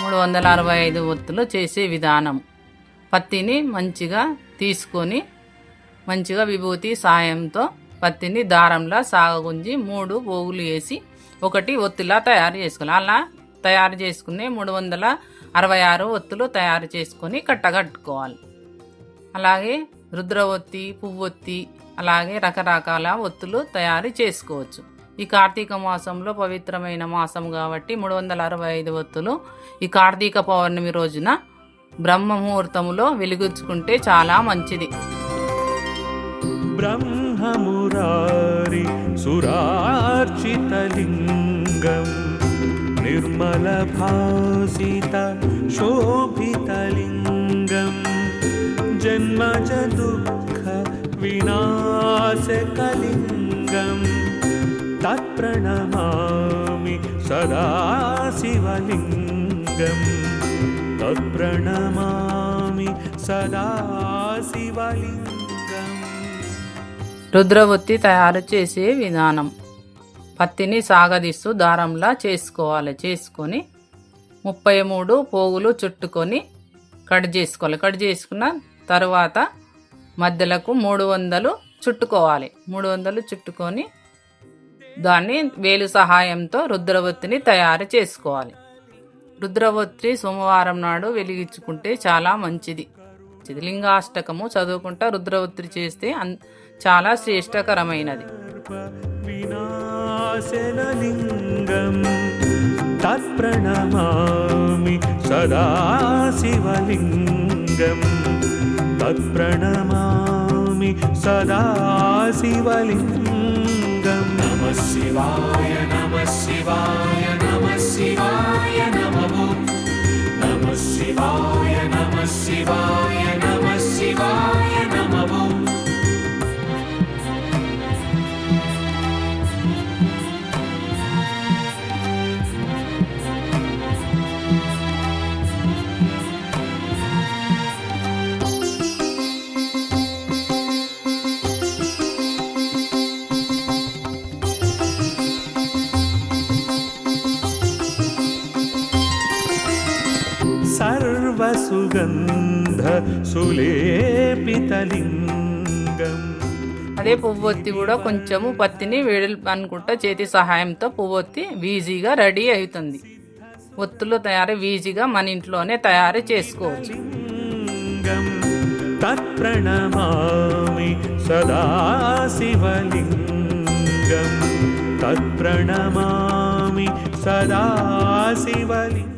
మూడు వందల అరవై ఐదు ఒత్తులు చేసే విధానం. పత్తిని మంచిగా తీసుకొని మంచిగా విభూతి సాయంతో పత్తిని దారంలా సాగగుంజి మూడు పోగులు వేసి ఒకటి ఒత్తిలా తయారు చేసుకోవాలి. అలా తయారు చేసుకుని మూడు వందల అరవై ఆరు ఒత్తులు తయారు చేసుకొని కట్టగట్టుకోవాలి. అలాగే రుద్రవత్తి పువ్వొత్తి అలాగే రకరకాల ఒత్తులు తయారు చేసుకోవచ్చు. ఈ కార్తీక మాసంలో పవిత్రమైన మాసం కాబట్టి మూడు వందల అరవై ఐదు వత్తులు ఈ కార్తీక పౌర్ణమి రోజున బ్రహ్మ ముహూర్తములో వెలిగించుకుంటే చాలా మంచిది. బ్రహ్మమురారి సురార్చితలింగం నిర్మల భాసిత శోభితలింగం జన్మజ దుఃఖ వినాశకలింగం तत्प्रणमामि सदा शिवलिङ्गम् तत्प्रणमामि सदा शिवलिङ्गम् రుద్రవత్తి తయారు చేసే విధానం పత్తిని సాగదీస్తూ దారంలా చేసుకోవాలి చేసుకొని ముప్పై మూడు పోగులు చుట్టుకొని కట్ చేసుకోవాలి కట్ చేసుకున్న తర్వాత మధ్యలకు మూడు వందలు చుట్టుకోవాలి మూడు వందలు చుట్టుకొని దాన్ని వేలు సహాయంతో రుద్రవత్తిని తయారు చేసుకోవాలి. రుద్రవత్తి సోమవారం నాడు వెలిగించుకుంటే చాలా మంచిది. లింగాష్టకము చదువుకుంటా రుద్రవత్తి చేస్తే చాలా శ్రేష్టకరమైనది. వినాశనలింగం తత్ప్రణమామి తత్ప్రణమా सदा शिवलिङ्गम् नमः शिवाय नमः शिवाय नमः शिवाय नमः नमः शिवाय नमः शिवाय नमः शिवाय సుగంధ సులేపితలింగం. అదే పువ్వొత్తి కూడా కొంచెము పత్తిని వేడలు అనుకుంటా చేతి సహాయంతో పువ్వొత్తి వీజీగా రెడీ అవుతుంది. ఒత్తులు తయారు వీజీగా మన ఇంట్లోనే తయారు చేసుకోవచ్చు. తత్ప్రణమామి సదాశివలింగం. తత్ప్రణమామి సదాశివలింగం.